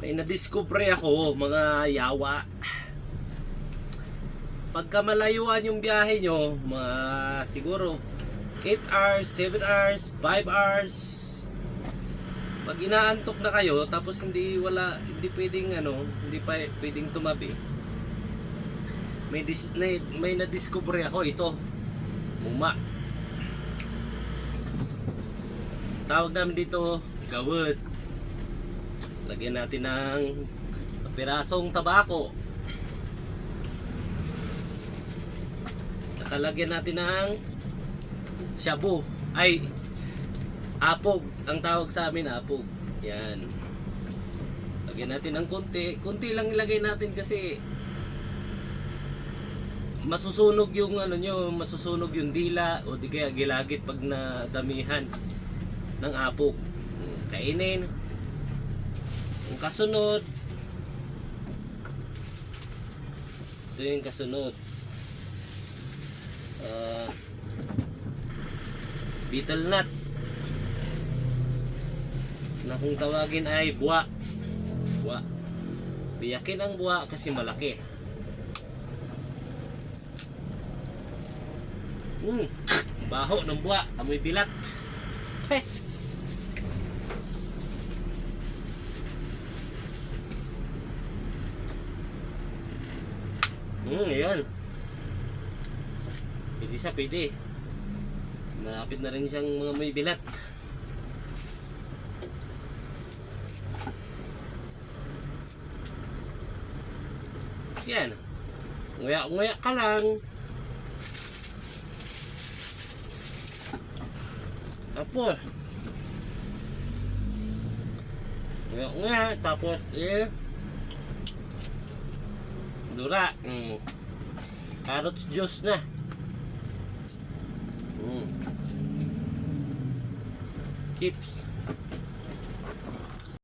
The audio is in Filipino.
may nadiscover ako mga yawa. Pagka malayuan yung biyahe nyo mga siguro 8 hours, 7 hours, 5 hours pag inaantok na kayo tapos hindi wala hindi pwedeng ano hindi pa pwedeng tumabi. May dis, na, may na-discover ako ito muma tawag namin dito gawad lagyan natin ng pirasong tabako. Tsaka lagyan natin ng shabu. Ay apog. Ang tawag sa amin apog. Yan. Lagyan natin ng konti. Konti lang ilagay natin kasi masusunog yung ano nyo masusunog yung dila o di kaya gilagit pag nadamihan ng apog. Kainin yung kasunod. Ito yung kasunod. Ah, beetle nut. Na kung tawagin ay buwa buwa biyakin ang buwa kasi malaki. Mm, baho ng buwa amoy bilat. Heh. Hmm, ayan. Pwede siya, pwede. Malapit na rin siyang mga may bilat. Yan. Nguya-nguya ka lang. Tapos, nguya-nguya. Tapos, eh, dura. Mm. Carrots juice na. Mm. Chips.